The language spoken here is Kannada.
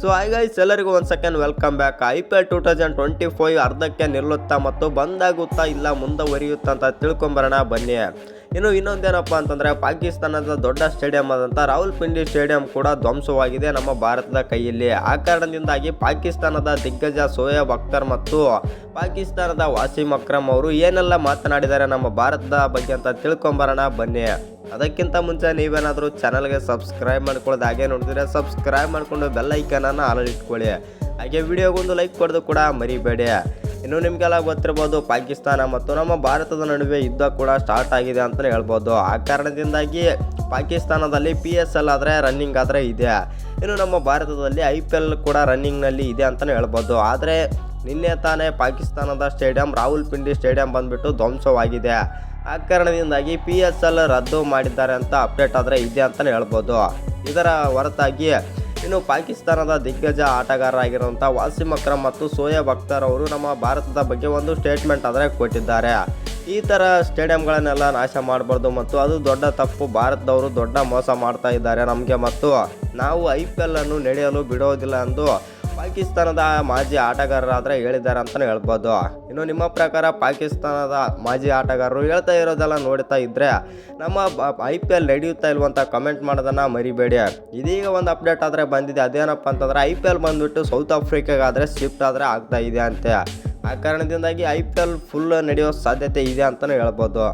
ಸೊ ಗೈಸ್ ಎಲ್ಲರಿಗೂ ಒಂದು second welcome back I P L two thousand twenty five ಅರ್ಧಕ್ಕೆ ನಿಲ್ಲುತ್ತಾ ಮತ್ತು ಬಂದಾಗುತ್ತಾ ಇಲ್ಲ, ಮುಂದುವರಿಯುತ್ತಾ ಅಂತ ತಿಳ್ಕೊಂಬರೋಣ, ಬನ್ನಿ. ಇನ್ನು ಇನ್ನೊಂದೇನಪ್ಪ ಅಂತಂದರೆ, ಪಾಕಿಸ್ತಾನದ ದೊಡ್ಡ ಸ್ಟೇಡಿಯಂ ಆದಂಥ ರಾಹುಲ್ಪಿಂಡಿ ಸ್ಟೇಡಿಯಂ ಕೂಡ ಧ್ವಂಸವಾಗಿದೆ ನಮ್ಮ ಭಾರತದ ಕೈಯಲ್ಲಿ. ಆ ಕಾರಣದಿಂದಾಗಿ ಪಾಕಿಸ್ತಾನದ ದಿಗ್ಗಜ ಸೋಯಬ್ ಅಖ್ತರ್ ಮತ್ತು ಪಾಕಿಸ್ತಾನದ ವಾಸಿಮ್ ಅಕ್ರಮ್ ಅವರು ಏನೆಲ್ಲ ಮಾತನಾಡಿದ್ದಾರೆ ನಮ್ಮ ಭಾರತದ ಬಗ್ಗೆ ಅಂತ ತಿಳ್ಕೊಂಬರೋಣ, ಬನ್ನಿ. ಅದಕ್ಕಿಂತ ಮುಂಚೆ ನೀವೇನಾದರೂ ಚಾನಲ್ಗೆ ಸಬ್ಸ್ಕ್ರೈಬ್ ಮಾಡ್ಕೊಳ್ಳೋದು ಹಾಗೆ ನೋಡಿದ್ರೆ ಸಬ್ಸ್ಕ್ರೈಬ್ ಮಾಡಿಕೊಂಡು ಬೆಲ್ ಐಕನನ್ನು ಆಲಲ್ಲಿ ಇಟ್ಕೊಳ್ಳಿ. ಹಾಗೆ ವಿಡಿಯೋಗೊಂದು ಲೈಕ್ ಕೊಡೋದು ಕೂಡ ಮರಿಬೇಡಿ. ಇನ್ನು ನಿಮಗೆಲ್ಲ ಗೊತ್ತಿರ್ಬೋದು ಪಾಕಿಸ್ತಾನ ಮತ್ತು ನಮ್ಮ ಭಾರತದ ನಡುವೆ ಯುದ್ಧ ಕೂಡ ಸ್ಟಾರ್ಟ್ ಆಗಿದೆ ಅಂತಲೇ ಹೇಳ್ಬೋದು. ಆ ಕಾರಣದಿಂದಾಗಿ ಪಾಕಿಸ್ತಾನದಲ್ಲಿ ಪಿ ಎಸ್ ಎಲ್ ಆದರೆ ರನ್ನಿಂಗ್ ಆದರೆ ಇದೆ. ಇನ್ನು ನಮ್ಮ ಭಾರತದಲ್ಲಿ ಐ ಪಿ ಎಲ್ ಕೂಡ ರನ್ನಿಂಗ್ನಲ್ಲಿ ಇದೆ ಅಂತಲೇ ಹೇಳ್ಬೋದು. ಆದರೆ ನಿನ್ನೆ ತಾನೇ ಪಾಕಿಸ್ತಾನದ ಸ್ಟೇಡಿಯಂ ರಾಹುಲ್ ಪಿಂಡಿ ಸ್ಟೇಡಿಯಂ ಬಂದ್ಬಿಟ್ಟು ಧ್ವಂಸವಾಗಿದೆ. ಆ ಕಾರಣದಿಂದಾಗಿ ಪಿ ಎಸ್ ಎಲ್ ರದ್ದು ಮಾಡಿದ್ದಾರೆ ಅಂತ ಅಪ್ಡೇಟ್ ಆದರೆ ಇದೆ ಅಂತಲೇ ಹೇಳ್ಬೋದು. ಇದರ ಹೊರತಾಗಿ ಇನ್ನು ಪಾಕಿಸ್ತಾನದ ದಿಗ್ಗಜ ಆಟಗಾರರಾಗಿರುವಂಥ ವಾಸಿಮ್ ಅಕ್ರಮ್ ಮತ್ತು ಸೋಯಬ್ ಅಖ್ತರ್ ಅವರು ನಮ್ಮ ಭಾರತದ ಬಗ್ಗೆ ಒಂದು ಸ್ಟೇಟ್ಮೆಂಟ್ ಆದರೆ ಕೊಟ್ಟಿದ್ದಾರೆ. ಈ ಥರ ಸ್ಟೇಡಿಯಂಗಳನ್ನೆಲ್ಲ ನಾಶ ಮಾಡಬಾರ್ದು ಮತ್ತು ಅದು ದೊಡ್ಡ ತಪ್ಪು. ಭಾರತದವರು ದೊಡ್ಡ ಮೋಸ ಮಾಡ್ತಾ ಇದ್ದಾರೆ ನಮಗೆ ಮತ್ತು ನಾವು ಐ ಪಿ ಎಲ್ ಅನ್ನು ನಡೆಯಲು ಬಿಡೋದಿಲ್ಲ ಎಂದು ಪಾಕಿಸ್ತಾನದ ಮಾಜಿ ಆಟಗಾರರಾದ್ರೆ ಹೇಳಿದ್ದಾರೆ ಅಂತಲೇ ಹೇಳ್ಬೋದು. ಇನ್ನು ನಿಮ್ಮ ಪ್ರಕಾರ ಪಾಕಿಸ್ತಾನದ ಮಾಜಿ ಆಟಗಾರರು ಹೇಳ್ತಾ ಇರೋದೆಲ್ಲ ನೋಡ್ತಾ ಇದ್ದರೆ ನಮ್ಮ ಐ ಪಿ ಎಲ್ ನಡೆಯುತ್ತಾ ಇಲ್ವಂತ ಕಮೆಂಟ್ ಮಾಡೋದನ್ನು ಮರಿಬೇಡಿ. ಇದೀಗ ಒಂದು ಅಪ್ಡೇಟ್ ಆದರೆ ಬಂದಿದೆ. ಅದೇನಪ್ಪ ಅಂತಂದ್ರೆ ಐ ಪಿ ಎಲ್ ಬಂದುಬಿಟ್ಟು ಸೌತ್ ಆಫ್ರಿಕಾಗಾದರೆ ಶಿಫ್ಟ್ ಆದರೆ ಆಗ್ತಾ ಇದೆ ಅಂತೆ. ಆ ಕಾರಣದಿಂದಾಗಿ ಐ ಪಿ ಎಲ್ ಫುಲ್ ನಡೆಯೋ ಸಾಧ್ಯತೆ ಇದೆ ಅಂತಲೇ ಹೇಳ್ಬೋದು.